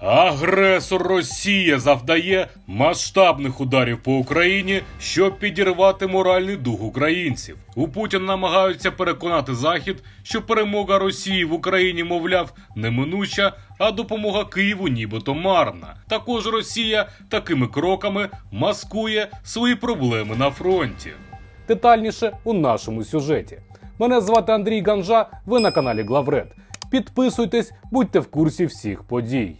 Агресор Росія завдає масштабних ударів по Україні, щоб підірвати моральний дух українців. У Путін намагаються переконати Захід, що перемога Росії в Україні, мовляв, неминуча, а допомога Києву нібито марна. Також Росія такими кроками маскує свої проблеми на фронті. Детальніше у нашому сюжеті. Мене звати Андрій Ганжа. Ви на каналі Главред. Підписуйтесь, будьте в курсі всіх подій.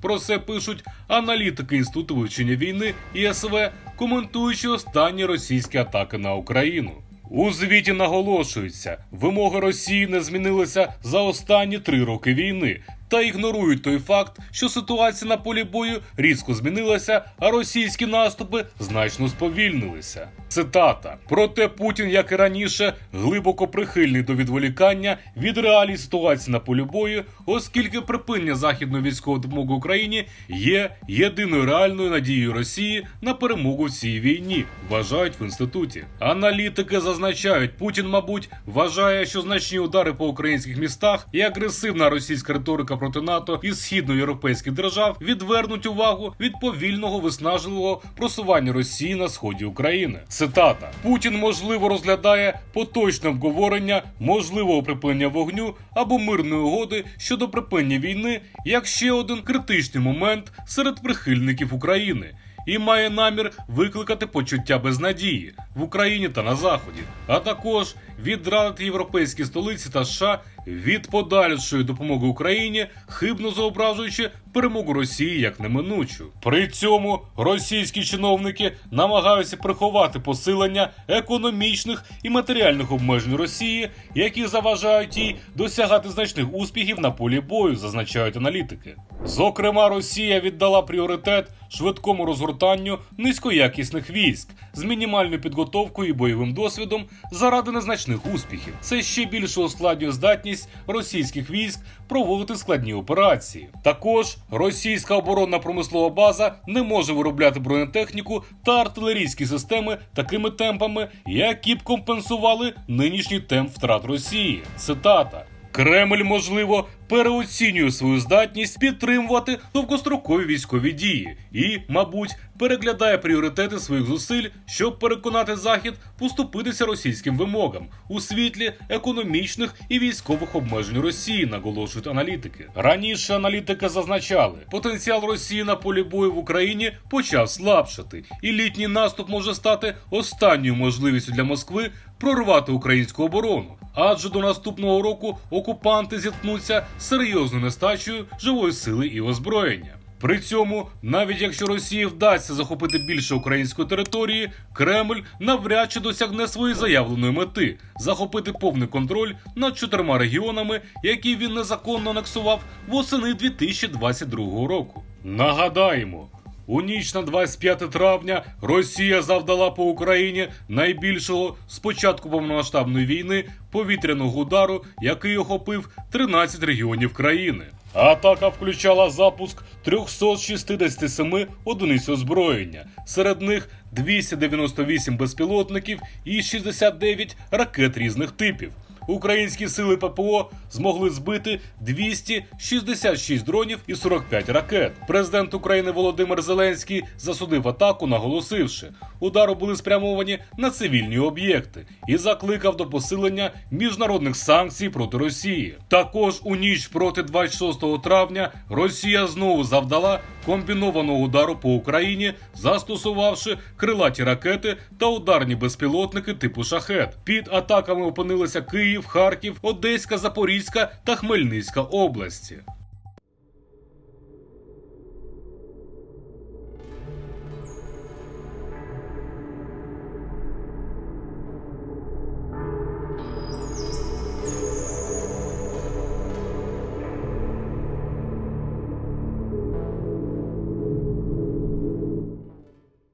Про це пишуть аналітики Інституту вивчення війни ІСВ, коментуючи останні російські атаки на Україну. У звіті наголошується, вимоги Росії не змінилися за останні три роки війни. Та ігнорують той факт, що ситуація на полі бою різко змінилася, а російські наступи значно сповільнилися. Цитата: проте Путін, як і раніше, глибоко прихильний до відволікання від реалій ситуації на полі бою, оскільки припинення західної військової допомоги Україні є єдиною реальною надією Росії на перемогу в цій війні, вважають в інституті. Аналітики зазначають, Путін, мабуть, вважає, що значні удари по українських містах і агресивна російська риторика проти НАТО і східноєвропейських держав відвернуть увагу від повільного виснажливого просування Росії на сході України. Цитата: Путін можливо розглядає поточне обговорення можливого припинення вогню або мирної угоди щодо припинення війни як ще один критичний момент серед прихильників України. І має намір викликати почуття безнадії в Україні та на Заході, а також відрадити європейські столиці та США від подальшої допомоги Україні, хибно зображуючи перемогу Росії як неминучу. При цьому російські чиновники намагаються приховати посилення економічних і матеріальних обмежень Росії, які заважають їй досягати значних успіхів на полі бою, зазначають аналітики. Зокрема, Росія віддала пріоритет швидкому розгортанню низькоякісних військ з мінімальною підготовкою і бойовим досвідом заради незначних успіхів. Це ще більше ускладнює здатність російських військ проводити складні операції. Також російська оборонна промислова база не може виробляти бронетехніку та артилерійські системи такими темпами, які б компенсували нинішній темп втрат Росії. Цитата. Кремль, можливо, переоцінює свою здатність підтримувати довгострокові військові дії і, мабуть, переглядає пріоритети своїх зусиль, щоб переконати Захід поступитися російським вимогам у світлі економічних і військових обмежень Росії, наголошують аналітики. Раніше аналітики зазначали, потенціал Росії на полі бою в Україні почав слабшати, і літній наступ може стати останньою можливістю для Москви прорвати українську оборону. Адже до наступного року окупанти зіткнуться серйозною нестачею живої сили і озброєння. При цьому, навіть якщо Росії вдасться захопити більше української території, Кремль навряд чи досягне своєї заявленої мети захопити повний контроль над чотирма регіонами, які він незаконно анексував восени 2022 року. Нагадаємо. У ніч на 25 травня Росія завдала по Україні найбільшого з початку повномасштабної війни повітряного удару, який охопив 13 регіонів країни. Атака включала запуск 367 одиниць озброєння, серед них 298 безпілотників і 69 ракет різних типів. Українські сили ППО змогли збити 266 дронів і 45 ракет. Президент України Володимир Зеленський засудив атаку, наголосивши, удари були спрямовані на цивільні об'єкти і закликав до посилення міжнародних санкцій проти Росії. Також у ніч проти 26 травня Росія знову завдала комбінованого удару по Україні, застосувавши крилаті ракети та ударні безпілотники типу шахет. Під атаками опинилися Київ, Харків, Одеська, Запорізька та Хмельницька області.